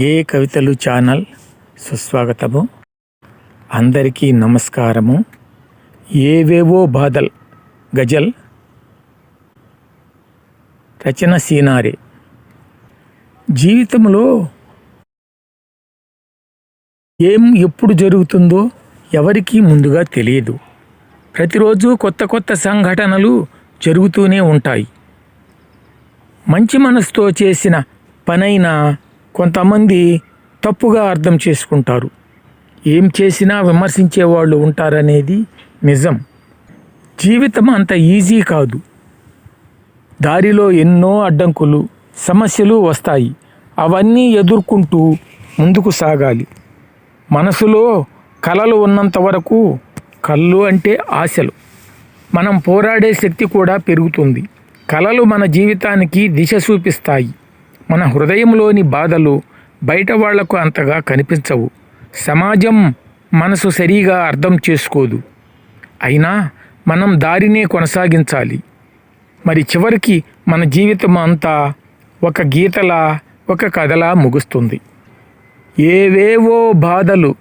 గే కవితలు ఛానల్ సుస్వాగతము. అందరికీ నమస్కారము. ఏవేవో బాధల్ గజల్ రచన సీనారే. జీవితంలో ఏం ఎప్పుడు జరుగుతుందో ఎవరికీ ముందుగా తెలియదు. ప్రతిరోజు కొత్త కొత్త సంఘటనలు జరుగుతూనే ఉంటాయి. మంచి మనసుతో చేసిన పనైనా కొంతమంది తప్పుగా అర్థం చేసుకుంటారు. ఏం చేసినా విమర్శించే వాళ్ళు ఉంటారనేది నిజం. జీవితం అంత ఈజీ కాదు. దారిలో ఎన్నో అడ్డంకులు సమస్యలు వస్తాయి. అవన్నీ ఎదుర్కొంటూ ముందుకు సాగాలి. మనసులో కలలు ఉన్నంత వరకు కళ్ళు అంటే ఆశలు. మనం పోరాడే శక్తి కూడా పెరుగుతుంది. కళలు మన జీవితానికి దిశ చూపిస్తాయి. మన హృదయంలోని బాధలు బయట వాళ్ళకు అంతగా కనిపించవు. సమాజం మనసు సరిగా అర్థం చేసుకోదు. అయినా మనం దారినే కొనసాగించాలి. మరి చివరికి మన జీవితం అంతా ఒక గీతలా ఒక కథలా ముగుస్తుంది. ఏవేవో బాధలు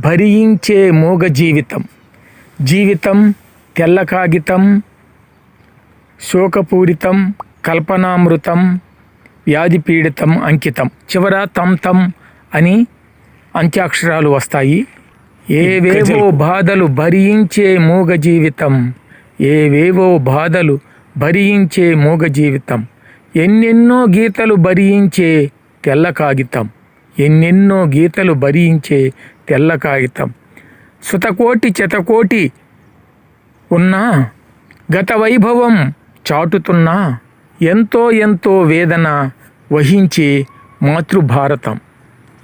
భరించే మూగ జీవితం. జీవితం తెల్ల కాగితం శోకపూరితం కల్పనామృతం వ్యాధి పీడితం అంకితం. చివర తం తం అని అంత్యాక్షరాలు వస్తాయి. ఏవేవో బాధలు భరించే మూగ జీవితం ఏవేవో బాధలు భరించే మూగ జీవితం ఎన్నెన్నో గీతలు భరించే తెల్ల కాగితం. ఎన్నెన్నో గీతలు భరించే తెల్ల కాగితం. సుతకోటి చెతకోటి ఉన్నా గత వైభవం చాటుతున్నా ఎంతో ఎంతో వేదన వహించే మాతృభారతం.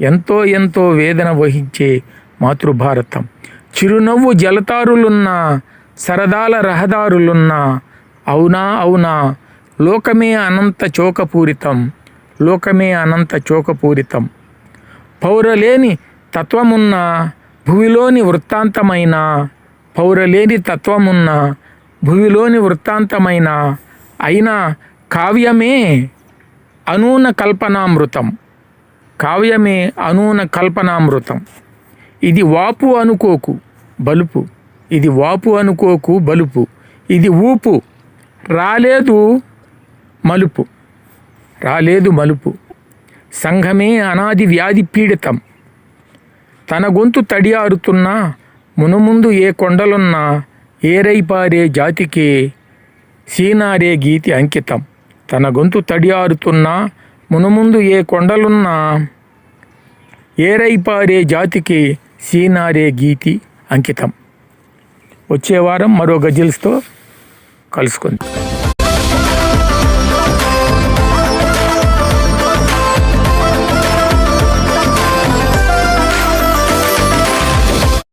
ఎంతో ఎంతో వేదన వహించే మాతృభారతం. చిరునవ్వు జలతారులున్న సరదాల రహదారులున్నా అవునా అవునా లోకమే అనంత చోకపూరితం లోకమే అనంత చోకపూరితం. పౌరలేని తత్వమున్న భూమిలోని వృత్తాంతమైన పౌరలేని తత్వమున్న భూమిలోని వృత్తాంతమైన అయినా కావ్యమే అనూన కల్పనామృతం. కావ్యమే అనూన కల్పనామృతం. ఇది వాపు అనుకోకు బలుపు. ఇది వాపు అనుకోకు బలుపు. ఇది ఊపు రాలేదు మలుపు. రాలేదు మలుపు. సంఘమే అనాది వ్యాధి పీడితం. తన గొంతు తడియారుతున్నా మునుముందు ఏ కొండలున్నా ఏరైపారే జాతికే సీనారే గీతి అంకితం. తన గొంతు తడియారుతున్నా మునుముందు ఏ కొండలున్నా ఏరైపారే జాతికి సీనారే గీతి అంకితం. వచ్చే వారం మరో గజల్స్తో కలుసుకుందాం.